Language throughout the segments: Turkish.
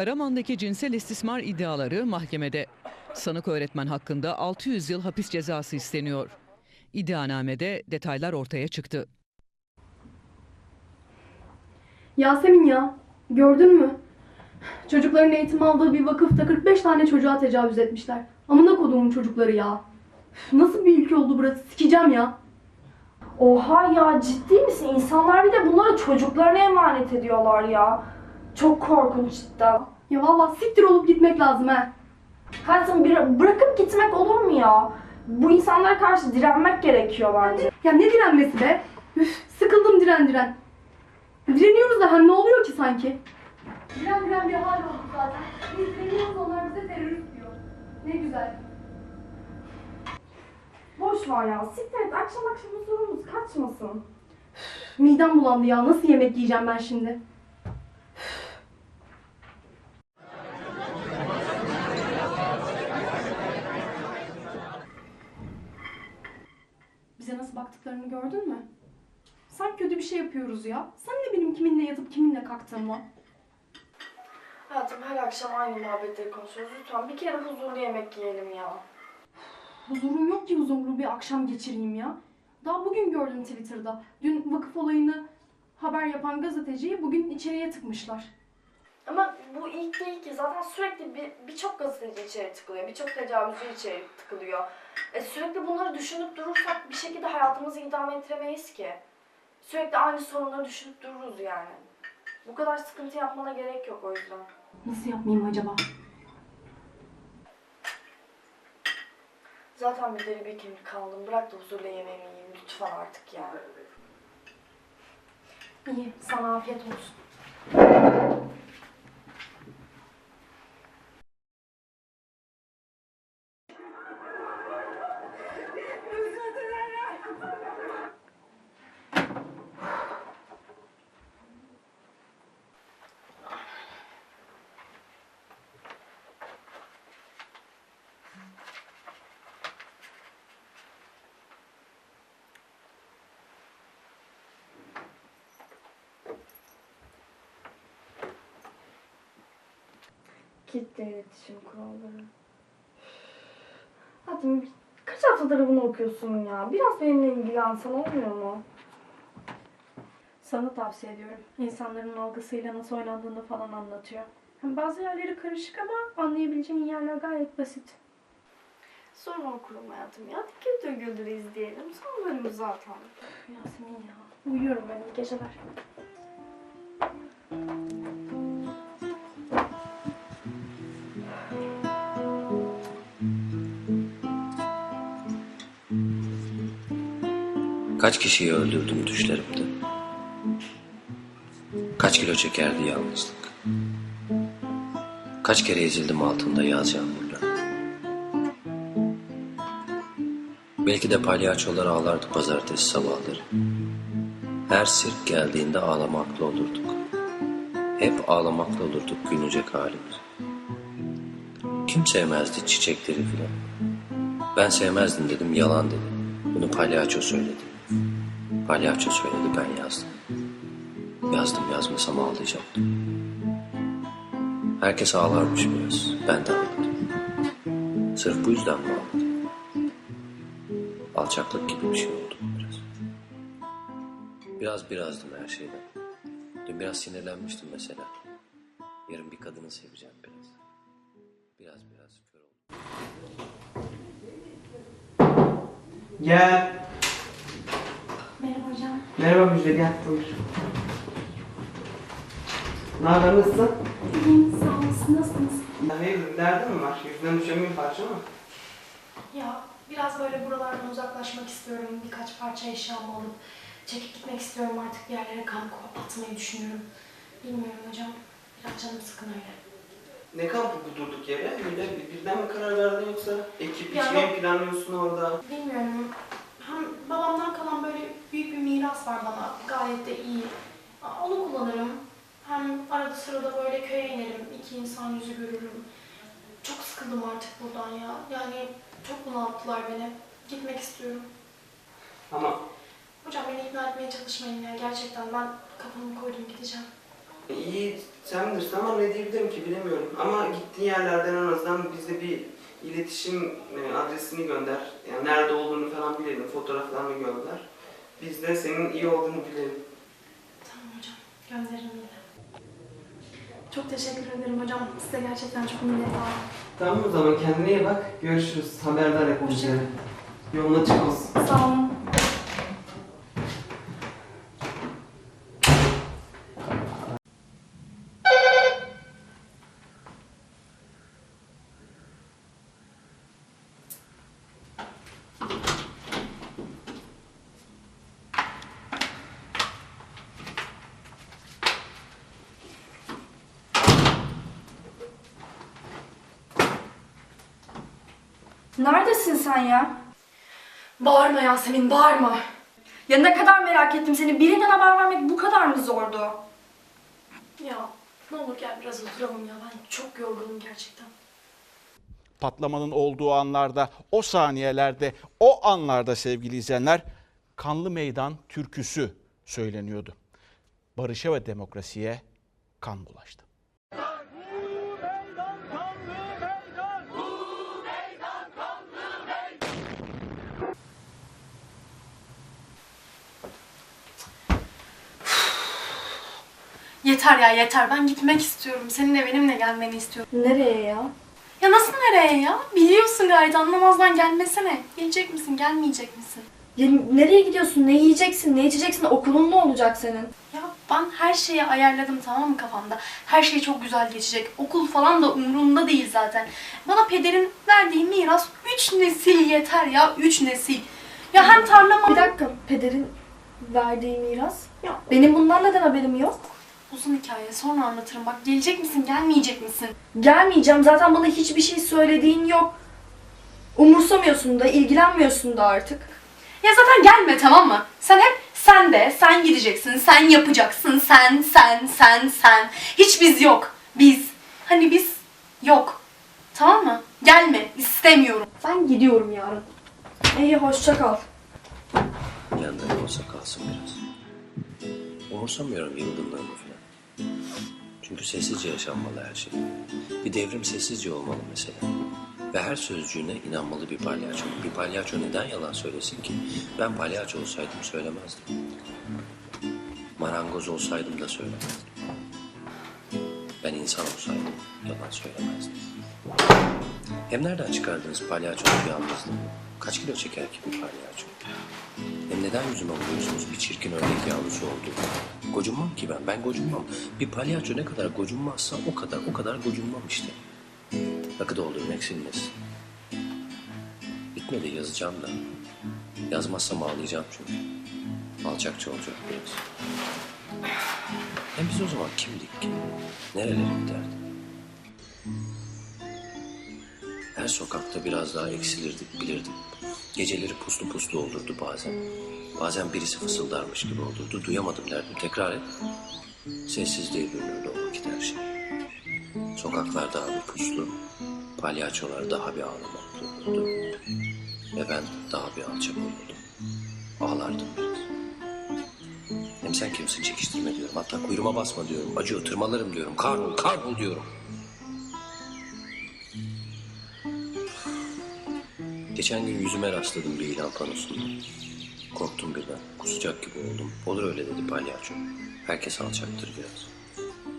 Karaman'daki cinsel istismar iddiaları mahkemede. Sanık öğretmen hakkında 600 yıl hapis cezası isteniyor. İddianamede detaylar ortaya çıktı. Yasemin ya, gördün mü? Çocukların eğitim aldığı bir vakıfta 45 tane çocuğa tecavüz etmişler. Amına koduğum çocukları ya. Nasıl bir ülke oldu burası? Sikeceğim ya. Oha ya ciddi misin? İnsanlar bir de bunları çocuklarına emanet ediyorlar ya. Çok korkunç cidden. Ya vallahi siktir olup gitmek lazım ha. Hayatım bir bırakıp gitmek olur mu ya? Bu insanlara karşı direnmek gerekiyor bence. Ya ne direnmesi be? Üf, sıkıldım diren diren. Direniyoruz da hani ne oluyor ki sanki? Diren diren bir hal oldu zaten. Biz direniyoruz onlar bize terörist diyor. Ne güzel. Boş ver ya. Siktir et. Akşam akşam huzurumuz kaçmasın. Midem bulandı ya. Nasıl yemek yiyeceğim ben şimdi? Bize nasıl baktıklarını gördün mü? Sanki kötü bir şey yapıyoruz ya. Sen ne benim kiminle yatıp kiminle kalktığımla? Hayatım her akşam aynı muhabbetleri konuşuyoruz. Lütfen bir kere huzurlu yemek yiyelim ya. Huzurum yok ki huzurlu bir akşam geçireyim ya. Daha bugün gördüm Twitter'da. Dün vakıf olayını haber yapan gazeteciyi bugün içeriye tıkmışlar. Bu ilk değil ki. Zaten sürekli bir- birçok gazeteci içeri tıkılıyor. Birçok tecavüzcü içeri tıkılıyor. E, sürekli bunları düşünüp durursak bir şekilde hayatımızı idame ettiremeyiz ki. Sürekli aynı sorunları düşünüp dururuz yani. Bu kadar sıkıntı yapmana gerek yok o yüzden. Nasıl yapmayayım acaba? Zaten bir deli bir kemik kaldım. Bırak da huzurla yemeğimi yiyeyim lütfen artık yani. İyi, sana afiyet olsun. Kitle iletişim kuralları. Hadi kaç haftadır bunu okuyorsun ya? Biraz benimle ilgilensen olmuyor mu? Sana tavsiye ediyorum. İnsanların algısıyla nasıl oynandığını falan anlatıyor. Hem bazı yerleri karışık ama anlayabileceğin yerler gayet basit. Sonra okurum hayatım ya. Güldür güldür izleyelim. Son bölümü zaten. Yasemin ya. Uyuyorum ben iyi geceler. Kaç kişiyi öldürdüm düşlerimde. Kaç kilo çekerdi yalnızlık. Kaç kere ezildim altında yaz yağmurla. Belki de palyaçolar ağlardı pazartesi sabahları. Her sirk geldiğinde ağlamakla olurduk. Hep ağlamakla olurduk günecek halimiz. Kim sevmezdi çiçekleri filan. Ben sevmezdim dedim yalan dedi. Bunu palyaço söyledi. Palyaço söyledi ben yazdım. Yazdım yazmasam ağlayacaktım. Herkes ağlarmış biraz. Ben de ağladım. Sırf bu yüzden mi ağladım? Alçaklık gibi bir şey oldu biraz. Biraz birazdım her şeyden. Dün biraz sinirlenmiştim mesela. Yarın bir kadını seveceğim biraz. Biraz biraz kör oldum. Gel. Merhaba hocam. Merhaba Müjde gel buyur. Ne haber nasılsın? İyiyim sağ olasın. Nasılsınız? Hayırdır derdin mi var? Yüzünden düşemiyor parça mı? Ya biraz böyle buralardan uzaklaşmak istiyorum. Birkaç parça eşyamı alıp çekip gitmek istiyorum artık bir yerlere kamp atmayı düşünüyorum. Bilmiyorum hocam. Biraz canım sıkın öyle. Ne kampı bu durduk yere? Böyle bir- birden mi karar verdin yoksa ekip Ya içmeyi planlıyorsun orada? Bilmiyorum. Hem babamdan kalan böyle büyük bir miras var bana. Gayet de iyi. Onu kullanırım. Hem arada sırada böyle köye inerim. iki insan yüzü görürüm. Çok sıkıldım artık buradan ya. Yani çok bunalttılar beni. Gitmek istiyorum. Ama Hocam beni ikna etmeye çalışmayın ya. Gerçekten ben kafamı koydum gideceğim. İyi sen bilirsin ama ne diyebilirim ki bilemiyorum. Ama gittiğin yerlerden en azından bize bir iletişim e, adresini gönder. Yani nerede olduğunu falan bilelim, fotoğraflarını gönder. Biz de senin iyi olduğunu bilelim. Tamam hocam. Gönderirim yine. Çok teşekkür ederim hocam. Size gerçekten çok minnettarım. Tamam o zaman kendine iyi bak. Görüşürüz. Haberdar et bizi. Hoşça kal. Yolun açık olsun. Sağ olun. Neredesin sen ya? Bağırma Yasemin, bağırma. Ya ne kadar merak ettim seni. Birinden haber vermek bu kadar mı zordu? Ya ne olur gel biraz oturalım ya. Ben çok yorgunum gerçekten. patlamanın olduğu anlarda, o saniyelerde, o anlarda sevgili izleyenler Kanlı Meydan türküsü söyleniyordu. Barışa ve demokrasiye kan bulaştı. Yeter ya yeter. Ben gitmek istiyorum. Senin de benimle gelmeni istiyorum. Nereye ya? Ya nasıl nereye ya? Biliyorsun gayet anlamazdan gelmesene. Gelecek misin, gelmeyecek misin? ya? Nereye gidiyorsun? Ne yiyeceksin? Ne içeceksin? Okulun ne olacak senin? Ya ben her şeyi ayarladım tamam mı kafamda? Her şey çok güzel geçecek. Okul falan da umurumda değil zaten. Bana pederin verdiği miras 3 nesil yeter ya. 3 nesil. Ya hem tarlama... Bir dakika. Pederin verdiği miras. Ya benim bundan neden haberim yok? Uzun hikaye sonra anlatırım. Bak gelecek misin, gelmeyecek misin? Gelmeyeceğim. Zaten bana hiçbir şey söylediğin yok. Umursamıyorsun da, ilgilenmiyorsun da artık. Ya zaten gelme tamam mı? Sen hep sen de, sen gideceksin, sen yapacaksın, sen, sen, sen, sen. Hiç biz yok. Biz. Hani biz yok. Tamam mı? Gelme. istemiyorum. Ben gidiyorum yarın. İyi hoşça kal. Yanında olsa kalsın biraz. Umursamıyorum yıldınlığımı falan. Çünkü sessizce yaşanmalı her şey. Bir devrim sessizce olmalı mesela. Ve her sözcüğüne inanmalı bir palyaço. Bir palyaço neden yalan söylesin ki? Ben palyaço olsaydım söylemezdim. Marangoz olsaydım da söylemezdim. Ben insan olsaydım yalan söylemezdim. Hem nereden çıkardınız palyaçonun yalnızlığını? Kaç kilo çeker ki bir palyaço? Hem neden yüzüme vuruyorsunuz bir çirkin ördek yavrusu oldu? Gocunmam ki ben, ben gocunmam. Bir palyaço ne kadar gocunmazsa o kadar, o kadar gocunmam işte. Rakı doldurun eksilmesin. Bitmedi yazacağım da. Yazmazsam ağlayacağım çünkü. Alçakça olacak biraz. Hem biz o zaman kimdik ki? Nerelere giderdik? Her sokakta biraz daha eksilirdik bilirdim. Geceleri puslu puslu olurdu bazen. Bazen birisi fısıldarmış gibi olurdu. Duyamadım derdim. Tekrar et. Sessizliğe bürünürdü o vakit her şey. Sokaklar daha bir puslu. Palyaçolar daha bir ağlamaklı olurdu. Ve ben daha bir alçak olurdum. Ağlardım biraz. Hem sen kimsin çekiştirme diyorum. Hatta kuyruğuma basma diyorum. Acıyor tırmalarım diyorum. Kahrol kahrol diyorum. Geçen gün yüzüme rastladım bir ilan panosunda. Korktum birden. Kusacak gibi oldum. Olur öyle dedi palyaço. Herkes alçaktır biraz.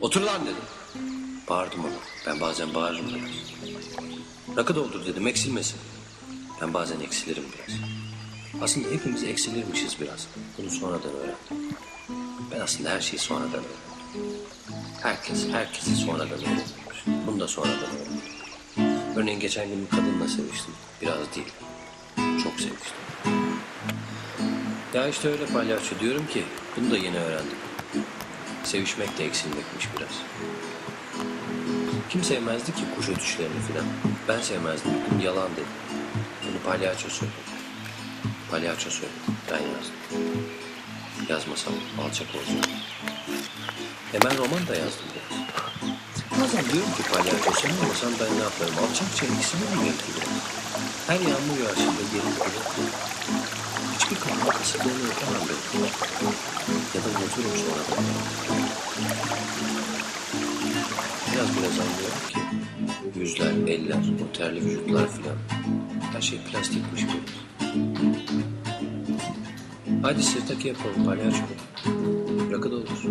Otur lan dedim. Bağırdım ona. Ben bazen bağırırım biraz. Rakı doldur dedim eksilmesin. Ben bazen eksilirim biraz. Aslında hepimiz eksilirmişiz biraz. Bunu sonradan öğrendim. Ben aslında her şeyi sonradan öğrendim. Herkes, herkesi sonradan öğrenmiş. Bunu da sonradan öğrendim. Örneğin geçen gün bir kadınla seviştim. Biraz değil. Çok sevmiştim. Ya işte öyle palyaço diyorum ki bunu da yeni öğrendim. Sevişmek de eksilmekmiş biraz. Kim sevmezdi ki kuş ötüşlerini filan? Ben sevmezdim. Yalan dedim. Bunu palyaço söyledi. Palyaço söyledi. Ben yazdım. Yazmasam alçak olacağım. E ben roman da yazdım biraz. Bazen diyorum ki palyaço sen olmasan ben ne yaparım? Alçakça ikisini mi biraz? Her yağmur yağışında yerim kırık. Hiçbir kadına kasıtlarını yapamam ya da unuturum sonra. Biraz biraz anlıyorum ki yüzler, eller, o terli vücutlar filan her şey plastikmiş biraz. Hadi sırtaki yapalım palyaço. Rakı da olur.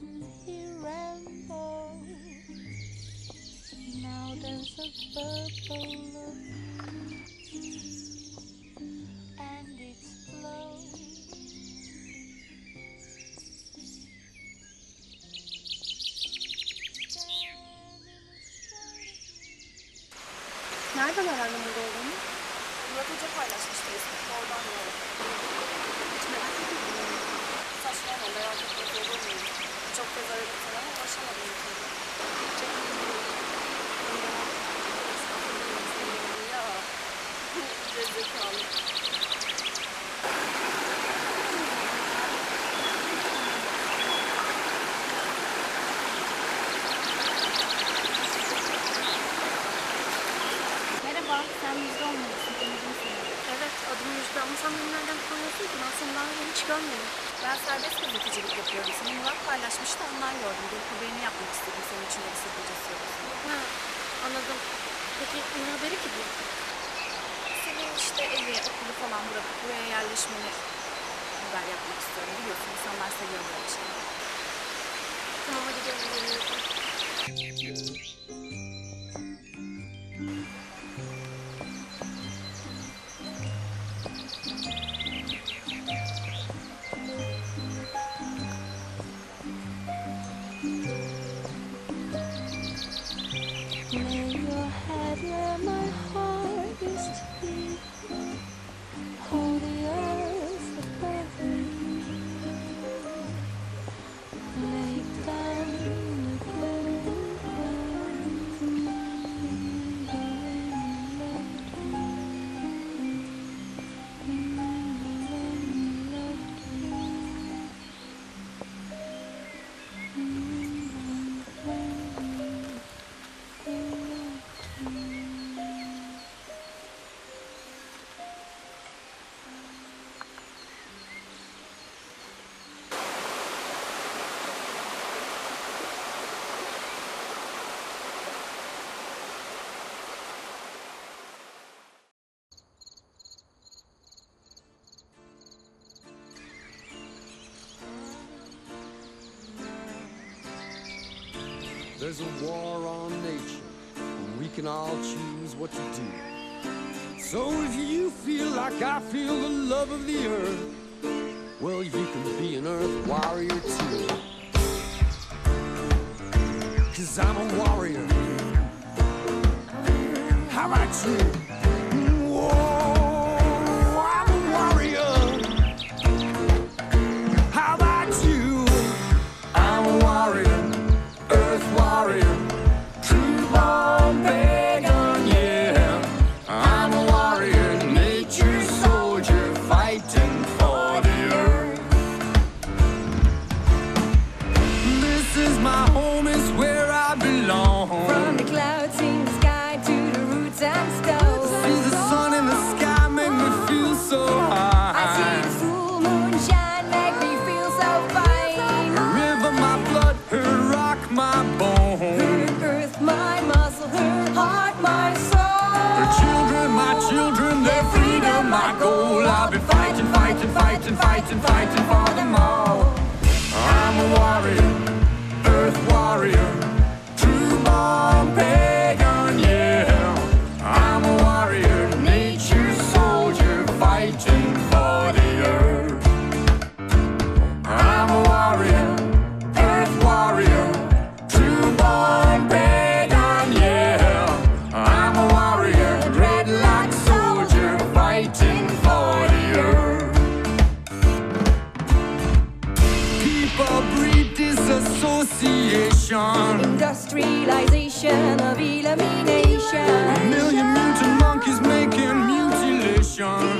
Didn't he ramble? Now there's a bubble of and explodes. Nereden öğrendin burada olduğunu? Murat Hoca paylaşmıştı Facebook'ta oradan gördüm. Hiç merak etmedim. Saçmalama merak muyum? Çok kez aradım sana ama ulaşamadım. Ya. Gerizekalı. Merhaba, sen yüzde olmalısın. Tanıdım seni. Evet, beni nereden tanıyorsun ki? Ben seni daha önce hiç görmedim. Ben serbest gazetecilik yapıyorum. Seni Murat paylaşmıştı, ondan gördüm. Bir haberini yapmak istedim senin için de bir sakıncası yoksa. Ha, anladım. Peki ne haberi ki bu? Senin işte evi, okulu falan bırakıp buraya yerleşmeni haber yapmak istiyorum. Biliyorsun insanlar seviyor böyle şeyleri. Tamam hadi gel There's a war on nature, and we can all choose what to do. So if you feel like I feel the love of the earth, well, you can be an earth warrior too. Cause I'm a warrior. How about you? nation of elimination. A million mutant monkeys making mutilation.